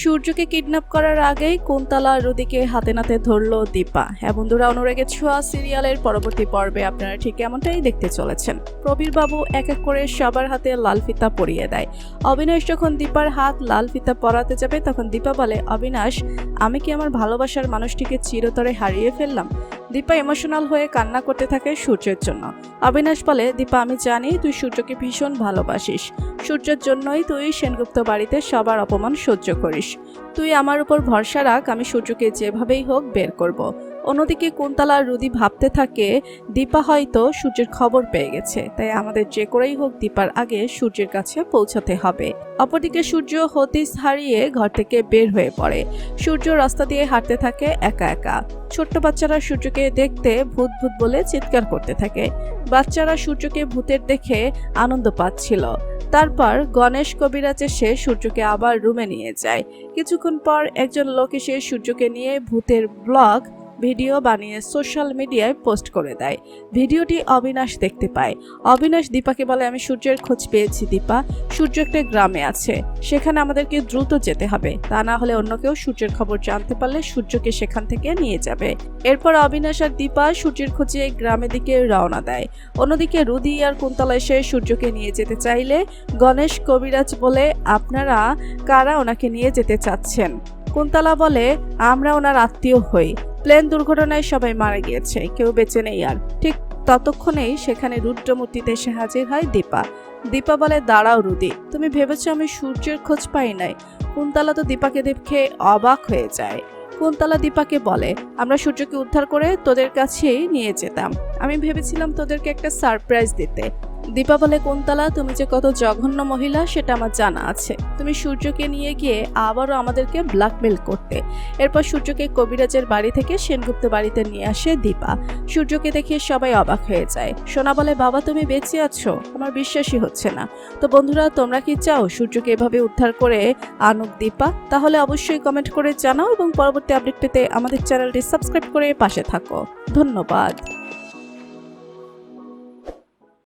সূর্যকে কিডন্যাপ করার আগেই কুন্তলা রুদিকে হাতে নাতে ধরল দীপা। হ্যাঁ বন্ধুরা অনুরাগে ছোঁয়া সিরিয়ালের পরবর্তী পর্বে আপনারা ঠিক এমনটাই দেখতে চলেছেন। প্রবীর বাবু এক এক করে সবার হাতে লাল ফিতা পরিয়ে দেয়। অবিনাশ যখন দীপার হাত লাল ফিতা পরাতে যাবে, তখন দীপা বলে, অবিনাশ, আমি কি আমার ভালোবাসার মানুষটিকে চিরতরে হারিয়ে ফেললাম? দীপা ইমোশনাল হয়ে কান্না করতে থাকে সূর্যের জন্য। অবিনাশ বলে, দীপা, আমি জানি তুই সূর্যকে ভীষণ ভালোবাসিস। সূর্যের জন্যই তুই সেনগুপ্ত বাড়িতে সবার অপমান সহ্য করিস। তুই আমার উপর ভরসা রাখ, আমি সূর্যকে যেভাবেই হোক বের করব। অন্যদিকে কুন্তলা আর রুদি ভাবতে থাকে, দীপা হয়তো সূর্যের খবর পেয়ে গেছে, তাই আমাদের যে করেই হোক দীপার আগে সূর্যের কাছে পৌঁছাতে হবে। অপরদিকে সূর্য হতিস হারিয়ে ঘর থেকে বের হয়ে পড়ে। সূর্য রাস্তা দিয়ে হাঁটতে থাকে একা একা। ছোট্ট বাচ্চারা সূর্যকে দেখতে ভূত ভূত বলে চিৎকার করতে থাকে। বাচ্চারা সূর্যকে ভূতের দেখে আনন্দ পাচ্ছিল। তারপর গণেশ কবিরাজ এসে সূর্যকে আবার রুমে নিয়ে যায়। কিছুক্ষণ পর একজন লোক এসে সূর্যকে নিয়ে ভূতের ব্লগ ভিডিও বানিয়ে সোশ্যাল মিডিয়ায় পোস্ট করে দেয়। ভিডিওটি অবিনাশ দেখতে পায়। অবিনাশ দীপাকে বলে, আমি সূর্যের খোঁজ পেয়েছি দীপা। সূর্য একটা গ্রামে আছে। সেখানে আমাদেরকে দ্রুত যেতে হবে। তা না হলে অন্য কেউ সূর্যের খবর জানতে পারলে সূর্যকে সেখান থেকে নিয়ে যাবে। এরপর অবিনাশ আর দীপা সূর্যের খোঁজে গ্রামের দিকে রওনা দেয়। অন্যদিকে রুদি আর কুন্তলা এসে সূর্যকে নিয়ে যেতে চাইলে গণেশ কবিরাজ বলে, আপনারা কারা ওনাকে নিয়ে যেতে চাচ্ছেন? কুন্তলা বলে, আমরা ওনার আত্মীয় হই। প্লেন দুর্ঘটনায় সবাই মারা গিয়েছে, কেউ বেঁচে নেই আর। ঠিক ততক্ষণেই সেখানে রুদ্রমূর্তিতে এসে হাজির হয় দীপা। দীপা বলে, দাঁড়াও রুদি, তুমি ভেবেছো আমি সূর্যের খোঁজ পাই নাই। কুন্তলা তো দীপাকে দেখে অবাক হয়ে যায়। কুন্তলা দীপাকে বলে, আমরা সূর্যকে উদ্ধার করে তোদের কাছেই নিয়ে যেতাম। আমি ভেবেছিলাম তোদেরকে একটা সারপ্রাইজ দিতে। দীপা বলে কুন্তলা তুমি যে কত জঘন্য মহিলা, সেটা আমার জানা আছে। তুমি সূর্যকে নিয়ে গিয়ে আবারও আমাদেরকে ব্ল্যাকমেল করতে। এরপর সূর্যকে কবিরাজের বাড়ি থেকে সেনগুপ্ত বাড়িতে নিয়ে আসে দীপা। সূর্যকে দেখে সবাই অবাক হয়ে যায়। সোনা বলে, বাবা, তুমি বেঁচে আছো। আমার বিশ্বাসই হচ্ছে না। তো বন্ধুরা, তোমরা কি চাও সূর্যকে এভাবে উদ্ধার করে আনুক দীপা? তাহলে অবশ্যই কমেন্ট করে জানাও এবং পরবর্তী আপডেট পেতে আমাদের চ্যানেলটি সাবস্ক্রাইব করে পাশে থাকো। ধন্যবাদ।